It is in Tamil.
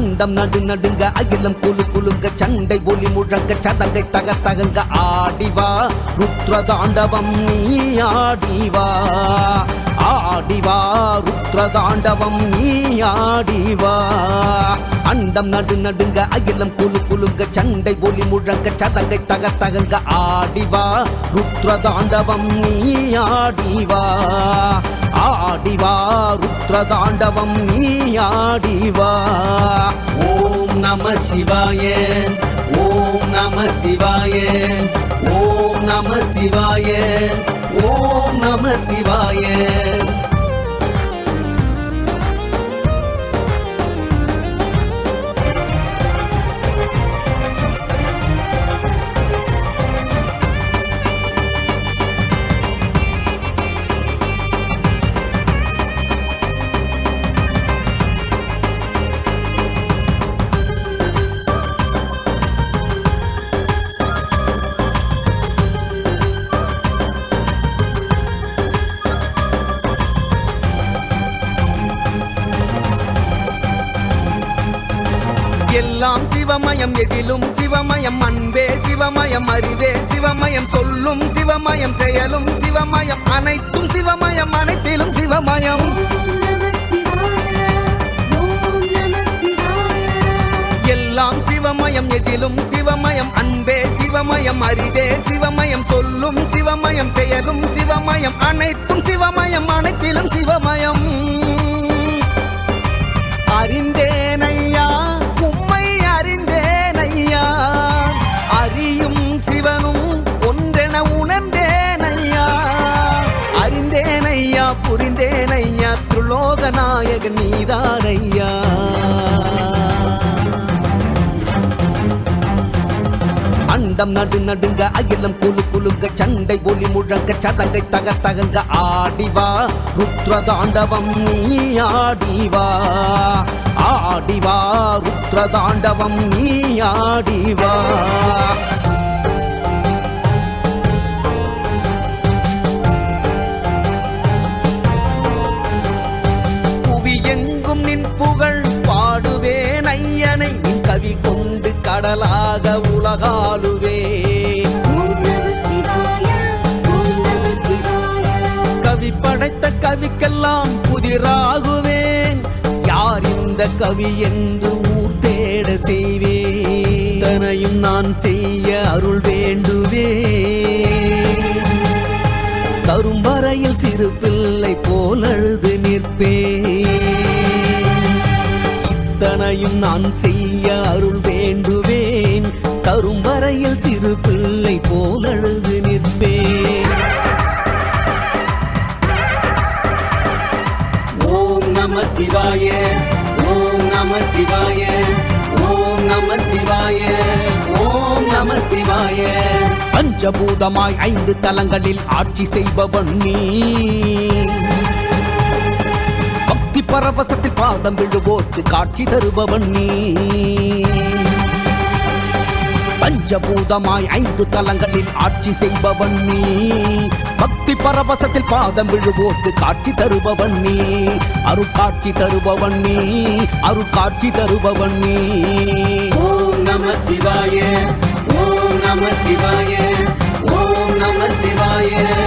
அண்டம் நடு நடுங்க அகிலம் குழு குழுங்க சண்டை ஒளி முழங்க சதங்கை தக தகங்க ஆடிவா ருத்ர தாண்டவம் நீ ஆடிவா ஆடிவா ருத்ர தாண்டவம் நீ ஆடிவா அண்டம் நடு நடுங்க அகிலம் குழு குழுங்க சண்டை ஒளி முழங்க சதங்கை தக தகங்க ஆடிவா ருத்ர தாண்டவம் நீ ஆடிவா ஆடிவா ருத்ர தாண்டவம் நீ ஆடிவா ஓம் நம சிவாய ஓம் நம சிவாய ஓம் நம சிவாய ஓம் நம சிவாய. எல்லாம் சிவமயம் எதிலும் சிவமயம் அன்பே சிவமயம் அறிவே சிவமயம் சொல்லும் சிவமயம் செயலும் சிவமயம் அனைத்தும் சிவமயம் அனைத்திலும் சிவமயம். எல்லாம் சிவமயம் எதிலும் சிவமயம் அன்பே சிவமயம் அறிவே சிவமயம் சொல்லும் சிவமயம் செயலும் சிவமயம் அனைத்தும் சிவமயம் அனைத்திலும் துலோக நாயகன் நீதானையா? அண்டம் நடு நடுங்க அகிலம் குழு குழுங்க சண்டை ஒளி முழங்க சதங்கை தக தகங்க ஆடிவா. ருத்ர தாண்டவம் நீ ஆடிவா. ஆடிவா ருத்ர தாண்டவம் நீ ஆடிவா. பாடலாக உலகாலுவே. கவி படைத்த கவிக்கெல்லாம் புதிராகுவேன். யார் இந்த கவி என்று ஊர் தேட செய்வேன். தனையும் நான் செய்ய அருள் வேண்டுவே தரும் வரையில் சிறு பிள்ளை போல் அழுது நிற்பே இத்தனையும் நான் செய்ய அருள் தரும் சிறு பிள்ளை போல் அழுது நிற்பேன் ஓம் நம சிவாய ஓம் நம சிவாய ஓம் நம சிவாய ஓம் நம சிவாய. பஞ்சபூதமாய் ஐந்து தலங்களில் ஆட்சி செய்பவன் நீ. பக்தி பரவசத்தில் பாதம் விழுவோர்க்கு காட்சி தருபவன் நீ. பஞ்சபூதமாய் ஐந்து தலங்களில் ஆட்சி செய்பவன் நீ. பக்தி பரவசத்தில் பாதம் விழுவோர்க்கு காட்சி தருபவன் நீ. அருட்காட்சி தருபவன் நீ. அருட்காட்சி தருபவன் நீ. ஓம் நம சிவாய. ஓம் நம சிவாய. ஓம் நம சிவாய. ஓம் நம சிவாய